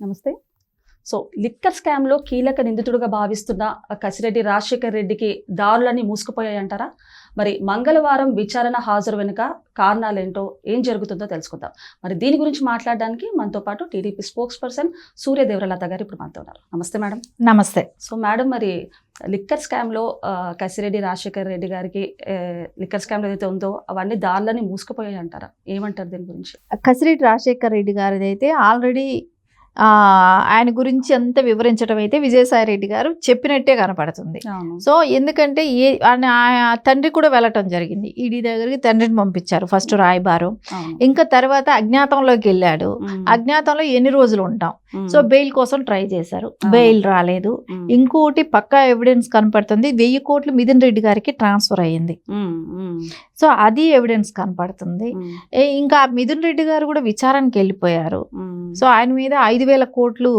నమస్తే. So liquor స్కామ్లో కీలక నిందితుడుగా భావిస్తున్న కసిరెడ్డి రాజశేఖర్ రెడ్డికి దారులన్నీ మూసుకుపోయాయంటారా? మరి మంగళవారం విచారణ హాజరు వెనుక కారణాలేంటో ఏం జరుగుతుందో తెలుసుకుందాం. మరి దీని గురించి మాట్లాడడానికి మనతో పాటు టీడీపీ స్పోక్స్ పర్సన్ సూర్యదేవరలత గారు ఇప్పుడు మనతో ఉన్నారు. నమస్తే మేడం. నమస్తే. సో మేడం మరి లిక్కర్ స్కామ్లో కసిరెడ్డి రాజశేఖర్ రెడ్డి గారికి లిక్కర్ స్కామ్ ఏదైతే ఉందో అవన్నీ దారులన్నీ మూసుకుపోయాయి అంటారా ఏమంటారు దీని గురించి? కసిరెడ్డి రాజశేఖర్ రెడ్డి గారిది అయితే ఆల్రెడీ ఆయన గురించి అంత వివరించడం అయితే విజయసాయి రెడ్డి గారు చెప్పినట్టే కనపడుతుంది. సో ఎందుకంటే ఏ తండ్రి కూడా వెళ్ళటం జరిగింది. ఈడీ దగ్గరికి తండ్రిని పంపించారు ఫస్ట్ రాయబారు. ఇంకా తర్వాత అజ్ఞాతంలోకి వెళ్ళాడు. అజ్ఞాతంలో ఎన్ని రోజులు ఉంటాం? సో బెయిల్ కోసం ట్రై చేశారు. బెయిల్ రాలేదు. ఇంకోటి పక్కా ఎవిడెన్స్ కనపడుతుంది. వెయ్యి కోట్లు మిథున్ రెడ్డి గారికి ట్రాన్స్ఫర్ అయ్యింది. సో అది ఎవిడెన్స్ కనపడుతుంది. ఇంకా మిథున్ రెడ్డి గారు కూడా విచారణకి వెళ్ళిపోయారు. సో ఆయన మీద ఐదు వేల కోట్లు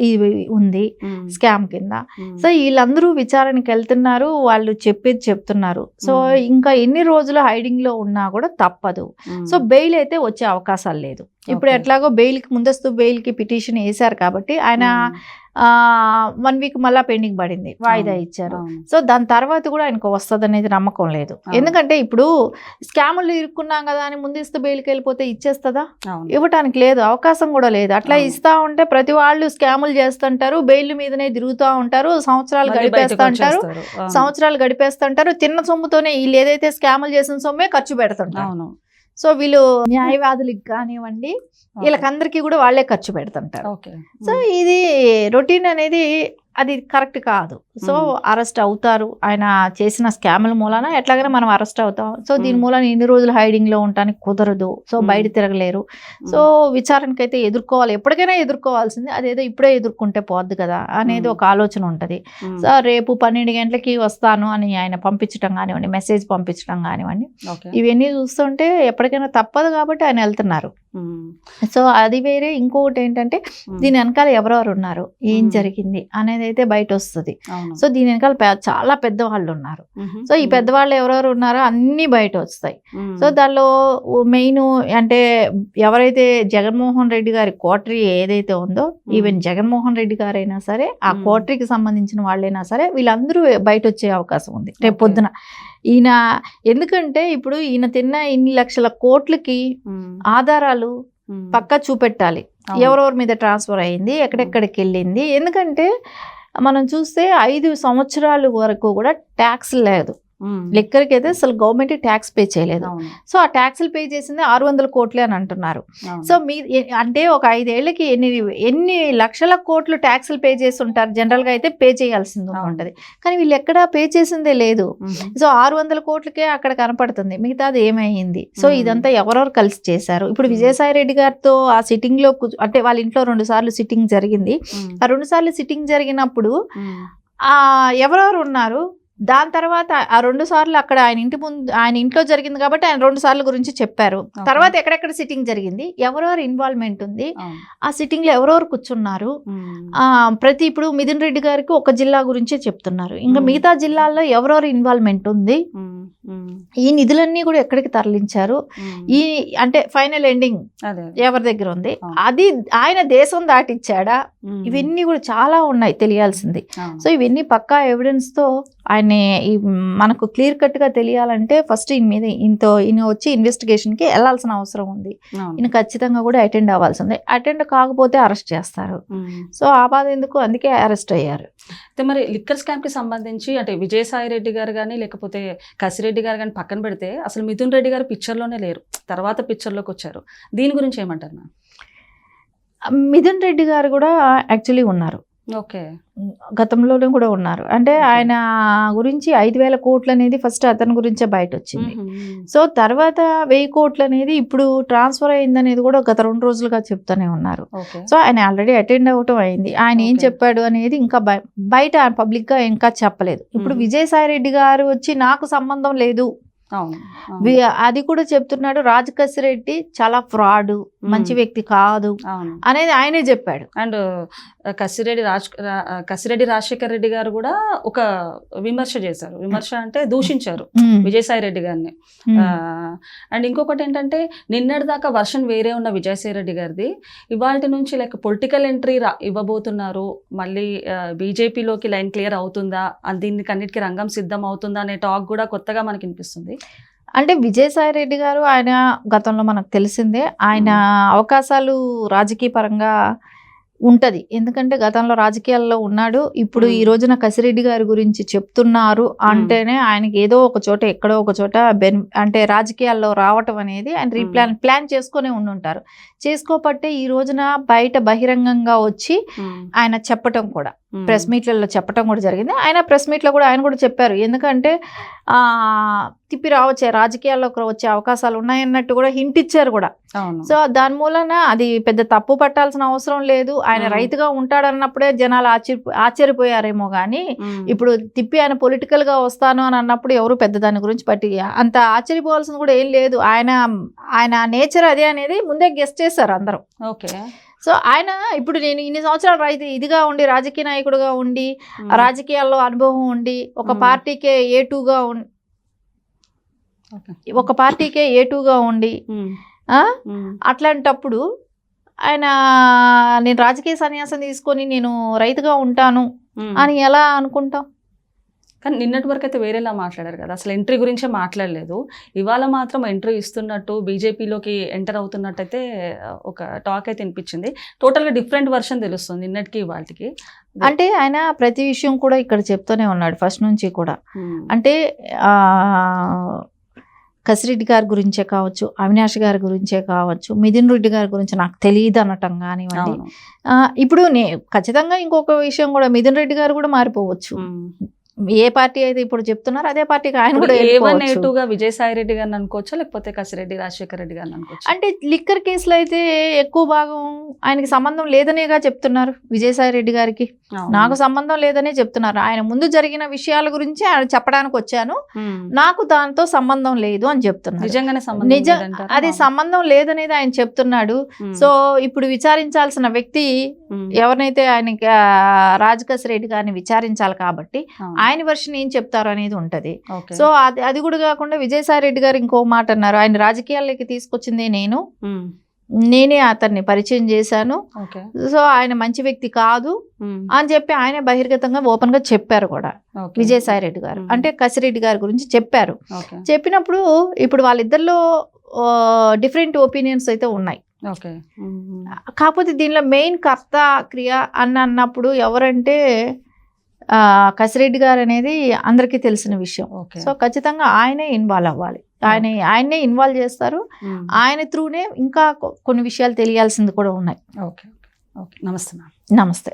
ఇది ఉంది స్కామ్ కింద. సో వీళ్ళందరూ విచారణకి వెళ్తున్నారు వాళ్ళు చెప్పేది చెప్తున్నారు. సో. ఇంకా ఎన్ని రోజులు హైడింగ్లో ఉన్నా కూడా తప్పదు. సో బెయిల్ అయితే వచ్చే అవకాశాలు లేదు. ఇప్పుడు. ఎట్లాగో బెయిల్కి ముందస్తు బెయిల్కి పిటిషన్ వేశారు కాబట్టి ఆయన వన్ వీక్ మళ్ళా పెండింగ్ పడింది. వాయిదా ఇచ్చారు. సో దాని తర్వాత కూడా ఆయనకు వస్తుంది అనేది నమ్మకం లేదు. ఎందుకంటే ఇప్పుడు స్కాములు ఇరుక్కున్నాం కదా అని ముందస్తు బెయిల్కి వెళ్ళిపోతే ఇచ్చేస్తుందా ఇవ్వటానికి లేదు అవకాశం కూడా లేదు. అట్లా. ఇస్తా ఉంటే ప్రతి వాళ్ళు స్కాములు చేస్తుంటారు బెయిల్ మీదనే తిరుగుతూ ఉంటారు సంవత్సరాలు గడిపేస్తా ఉంటారు సంవత్సరాలు గడిపేస్తుంటారు తిన్న సొమ్ముతోనే వీళ్ళు ఏదైతే స్కాములు చేసిన సొమ్మే ఖర్చు పెడుతుంటారు. సో వీళ్ళు న్యాయవాదులకు కానివ్వండి వీళ్ళకందరికీ కూడా వాళ్ళే ఖర్చు పెడుతుంటారు. ఓకే. సో ఇది రొటీన్ అనేది అది కరెక్ట్ కాదు. సో. అరెస్ట్ అవుతారు. ఆయన చేసిన స్కాముల మూలాన ఎట్లాగైనా మనం అరెస్ట్ అవుతాం. సో దీని. మూలాన ఇన్ని రోజులు హైడింగ్లో ఉండటానికి కుదరదు. సో. బయట తిరగలేరు. సో విచారణకి అయితే ఎదుర్కోవాలి. ఎప్పటికైనా ఎదుర్కోవాల్సింది. అదేదో ఇప్పుడే ఎదుర్కొంటే పోద్ది కదా అనేది. ఒక ఆలోచన ఉంటది. సో రేపు పన్నెండు గంటలకి వస్తాను అని ఆయన పంపించడం కానివ్వండి మెసేజ్ పంపించడం కానివ్వండి. ఇవన్నీ చూస్తుంటే ఎప్పటికైనా తప్పదు కాబట్టి ఆయన వెళ్తున్నారు. సో అది వేరే. ఇంకొకటి ఏంటంటే దీని వెనకాల ఎవరెవరు ఉన్నారు? ఏం. జరిగింది? అనేది అయితే బయట వస్తుంది సో దీని వెనకాల చాలా పెద్దవాళ్ళు ఉన్నారు సో ఈ పెద్దవాళ్ళు ఎవరెవరు ఉన్నారో అన్ని బయట వస్తాయి సో దానిలో మెయిన్ అంటే ఎవరైతే జగన్మోహన్ రెడ్డి గారి కోటరీ ఏదైతే ఉందో ఈవెన్ జగన్మోహన్ రెడ్డి గారైనా సరే ఆ. కోటరీకి సంబంధించిన వాళ్ళైనా సరే వీళ్ళందరూ బయట వచ్చే అవకాశం ఉంది. రేపు. పొద్దున. ఈయన ఎందుకంటే ఇప్పుడు ఈయన తిన్న ఇన్ని లక్షల కోట్లకి ఆధారాలు పక్కా చూపెట్టాలి. ఎవరెవరి మీద ట్రాన్స్ఫర్ అయింది ఎక్కడెక్కడికి వెళ్ళింది. ఎందుకంటే మనం చూస్తే ఐదు సంవత్సరాల వరకు కూడా ట్యాక్స్ లేదు. లెక్కరికి అయితే అసలు గవర్నమెంట్ ట్యాక్స్ పే చేయలేదు. సో ఆ ట్యాక్స్లు పే చేసింది ఆరు వందల కోట్లే అని అంటున్నారు. సో మీ అంటే ఒక ఐదేళ్ళకి ఎన్ని ఎన్ని లక్షల కోట్లు ట్యాక్స్లు పే చేసి ఉంటారు జనరల్గా అయితే పే చేయాల్సింది. ఉంటుంది. కానీ వీళ్ళు ఎక్కడా పే చేసిందే లేదు. సో ఆరు వందల కోట్లకే అక్కడ కనపడుతుంది. మిగతాది ఏమైంది? సో. ఇదంతా ఎవరెవరు కలిసి చేశారు? ఇప్పుడు. విజయసాయి రెడ్డి గారితో ఆ సిట్టింగ్లో కూర్చో- అంటే వాళ్ళ ఇంట్లో రెండు సార్లు సిట్టింగ్ జరిగింది. ఆ రెండు సార్లు సిట్టింగ్ జరిగినప్పుడు ఎవరెవరు ఉన్నారు? దాని తర్వాత ఆ రెండు సార్లు అక్కడ ఆయన ఇంటి ముందు ఆయన ఇంట్లో జరిగింది కాబట్టి ఆయన రెండు సార్లు గురించి చెప్పారు. తర్వాత ఎక్కడెక్కడ సిట్టింగ్ జరిగింది? ఎవరెవరు ఇన్వాల్వ్మెంట్ ఉంది? ఆ సిట్టింగ్లో ఎవరెవరు కూర్చున్నారు? ప్రతి ఇప్పుడు మిథున్ రెడ్డి గారికి ఒక జిల్లా గురించే చెప్తున్నారు. ఇంకా. మిగతా జిల్లాల్లో ఎవరెవరు ఇన్వాల్వ్మెంట్ ఉంది? ఈ నిధులన్నీ కూడా ఎక్కడికి తరలించారు? ఈ అంటే ఫైనల్ ఎండింగ్ ఎవరి దగ్గర ఉంది. అది ఆయన దేశం దాటిచ్చాడా? ఇవన్నీ కూడా చాలా ఉన్నాయి తెలియాల్సింది. సో ఇవన్నీ పక్కా ఎవిడెన్స్తో ఆయన మనకు క్లియర్ కట్గా తెలియాలంటే ఫస్ట్ ఈయన మీద ఈయనతో ఈయన వచ్చి ఇన్వెస్టిగేషన్కి వెళ్ళాల్సిన అవసరం ఉంది. ఈయన ఖచ్చితంగా కూడా అటెండ్ అవ్వాల్సింది. అటెండ్ కాకపోతే అరెస్ట్ చేస్తారు. సో ఆ బాధ ఎందుకు? అందుకే అరెస్ట్ అయ్యారు. అయితే మరి లిక్కర్ స్కామ్కి సంబంధించి అంటే విజయసాయి రెడ్డి గారు కానీ లేకపోతే కసిరెడ్డి రెడ్డి గారు కానీ పక్కన పెడితే అసలు మిథున్ రెడ్డి గారు పిక్చర్లోనే లేరు. తర్వాత పిక్చర్లోకి వచ్చారు. దీని గురించి ఏమంటారు మ్యామ్? మిథున్ రెడ్డి గారు కూడా యాక్చువల్లీ ఉన్నారు. ఓకే. గతంలోనే కూడా ఉన్నారు. అంటే. ఆయన గురించి ఐదు వేల కోట్లు అనేది ఫస్ట్ అతని గురించే బయట వచ్చింది సో తర్వాత వెయ్యి కోట్లు అనేది ఇప్పుడు ట్రాన్స్ఫర్ అయింది అనేది కూడా గత రెండు రోజులుగా చెప్తూనే ఉన్నారు. సో ఆయన ఆల్రెడీ అటెండ్ అవ్వటం అయింది. ఆయన ఏం. చెప్పాడు అనేది ఇంకా బయ- బయట పబ్లిక్గా ఇంకా చెప్పలేదు. ఇప్పుడు. విజయసాయి రెడ్డి గారు వచ్చి నాకు సంబంధం లేదు. అది కూడా చెప్తున్నాడు రాజకసిరెడ్డి చాలా ఫ్రాడ్ మంచి వ్యక్తి కాదు అనేది ఆయనే చెప్పాడు. అండ్ కసిరెడ్డి రాజ్ కసిరెడ్డి రాజశేఖర్ రెడ్డి గారు కూడా ఒక విమర్శ చేశారు. విమర్శ అంటే దూషించారు విజయసాయి రెడ్డి గారిని. అండ్ ఇంకొకటి ఏంటంటే నిన్నటి దాకా వర్షన్ వేరే ఉన్న విజయసాయి రెడ్డి గారిది. ఇవాళ నుంచి లైక్ పొలిటికల్ ఎంట్రీ రా ఇవ్వబోతున్నారు. మళ్ళీ బీజేపీలోకి లైన్ క్లియర్ అవుతుందా? దీనికి అన్నిటికీ రంగం సిద్ధం అవుతుందా అనే టాక్ కూడా కొత్తగా మనకి వినిపిస్తుంది. అంటే విజయసాయి రెడ్డి గారు ఆయన గతంలో మనకు తెలిసిందే. ఆయన అవకాశాలు రాజకీయ పరంగా ఉంటది. ఎందుకంటే గతంలో రాజకీయాల్లో ఉన్నాడు. ఇప్పుడు ఈ. రోజున కసిరెడ్డి గారి గురించి చెప్తున్నారు అంటేనే ఆయనకి ఏదో ఒక చోట ఎక్కడో ఒక చోట బెన్ అంటే రాజకీయాల్లో రావటం అనేది ఆయన. రీప్లాన్ ప్లాన్ చేసుకొని ఉండుంటారు. చేసుకోబట్టే ఈ రోజున బయట బహిరంగంగా వచ్చి ఆయన చెప్పటం కూడా. ప్రెస్ మీట్లలో చెప్పడం కూడా జరిగింది. ఆయన ప్రెస్ మీట్లో కూడా ఆయన కూడా చెప్పారు. ఎందుకంటే ఆ, తిప్పి రావచ్చే రాజకీయాల్లోకి వచ్చే అవకాశాలు ఉన్నాయన్నట్టు కూడా హింట్ ఇచ్చారు కూడా. సో దాని మూలన అది పెద్ద తప్పు పట్టాల్సిన అవసరం లేదు. ఆయన. రైతుగా ఉంటాడన్నప్పుడే జనాలు ఆశ్చర్య ఆశ్చర్యపోయారేమో కానీ. ఇప్పుడు తిప్పి ఆయన పొలిటికల్గా వస్తాను అని అన్నప్పుడు ఎవరు పెద్ద దాని గురించి పట్టి అంత ఆశ్చర్యపోవాల్సింది కూడా ఏం లేదు. ఆయన ఆయన నేచర్ అదే అనేది ముందే గెస్ట్ చేశారు అందరూ. ఓకే. సో ఆయన ఇప్పుడు నేను ఇన్ని సంవత్సరాలు రైతు ఇదిగా ఉండి రాజకీయ నాయకుడిగా ఉండి. రాజకీయాల్లో అనుభవం ఉండి ఒక. పార్టీకే ఏ టూగా ఉండి. ఒక పార్టీకే ఏ టూగా ఉండి. అట్లాంటప్పుడు ఆయన నేను రాజకీయ సన్యాసం తీసుకొని నేను రైతుగా ఉంటాను. అని ఎలా అనుకుంటాం కానీ నిన్నటి వరకు అయితే వేరేలా మాట్లాడారు కదా. అసలు ఎంట్రీ గురించే మాట్లాడలేదు. ఇవాళ మాత్రం ఎంట్రీ ఇస్తున్నట్టు బీజేపీలోకి ఎంటర్ అవుతున్నట్టయితే ఒక టాక్ అయితే వినిపించింది. టోటల్గా డిఫరెంట్ వర్షన్ తెలుస్తుంది నిన్నటికి వాటికి అంటే ఆయన ప్రతి విషయం కూడా ఇక్కడ చెప్తూనే ఉన్నాడు ఫస్ట్ నుంచి కూడా. అంటే కసిరెడ్డి గారి గురించే కావచ్చు అవినాష్ గారి గురించే కావచ్చు మిథున్ రెడ్డి గారి గురించి నాకు తెలియదు అనటం కానివ్వండి. ఇప్పుడు నే ఖచ్చితంగా ఇంకొక విషయం కూడా మిథున్ రెడ్డి గారు కూడా మారిపోవచ్చు. ఏ పార్టీ అయితే ఇప్పుడు చెప్తున్నారు అదే పార్టీకి ఆయన కూడా గా విజయసాయి రెడ్డి గారిని అనుకోవచ్చా? లేకపోతే కసిరెడ్డి రాజశేఖర రెడ్డి గారిని అనుకోవచ్చు? అంటే లిక్కర్ కేసులో అయితే ఎక్కువ భాగం ఆయనకి సంబంధం లేదనేగా చెప్తున్నారు విజయసాయి రెడ్డి గారికి. నాకు సంబంధం లేదనే చెప్తున్నారు. ఆయన ముందు జరిగిన విషయాల గురించి ఆయన చెప్పడానికి వచ్చాను. నాకు దాంతో సంబంధం లేదు అని చెప్తున్నారు. నిజంగానే నిజం? అది సంబంధం లేదనేది ఆయన చెప్తున్నాడు. సో ఇప్పుడు విచారించాల్సిన వ్యక్తి. ఎవరినైతే ఆయనకి రాజకేశ్ రెడ్డి గారిని విచారించాలి కాబట్టి. ఆయన వర్షన్ ఏం చెప్తారు అనేది ఉంటది. సో అది అది కూడా కాకుండా విజయసాయి రెడ్డి గారు ఇంకో మాట అన్నారు ఆయన రాజకీయాల్లోకి తీసుకొచ్చింది నేను. నేనే అతన్ని పరిచయం చేశాను సో ఆయన మంచి వ్యక్తి కాదు. అని చెప్పి ఆయన బహిర్గతంగా ఓపెన్గా చెప్పారు కూడా. విజయసాయి రెడ్డి గారు. అంటే కసిరెడ్డి గారి గురించి చెప్పారు చెప్పినప్పుడు ఇప్పుడు వాళ్ళిద్దరిలో డిఫరెంట్ ఒపీనియన్స్ అయితే ఉన్నాయి. కాకపోతే దీనిలో మెయిన్ కర్త క్రియ అని అన్నప్పుడు ఎవరంటే కసిరెడ్డి గారు అనేది అందరికీ తెలిసిన విషయం. సో ఖచ్చితంగా ఆయనే ఇన్వాల్వ్ అవ్వాలి. ఆయన ఆయన్నే ఇన్వాల్వ్ చేస్తారు. ఆయన త్రూనే ఇంకా కొన్ని విషయాలు తెలియాల్సింది కూడా ఉన్నాయి. Okay okay. నమస్తే మ్యామ్. నమస్తే.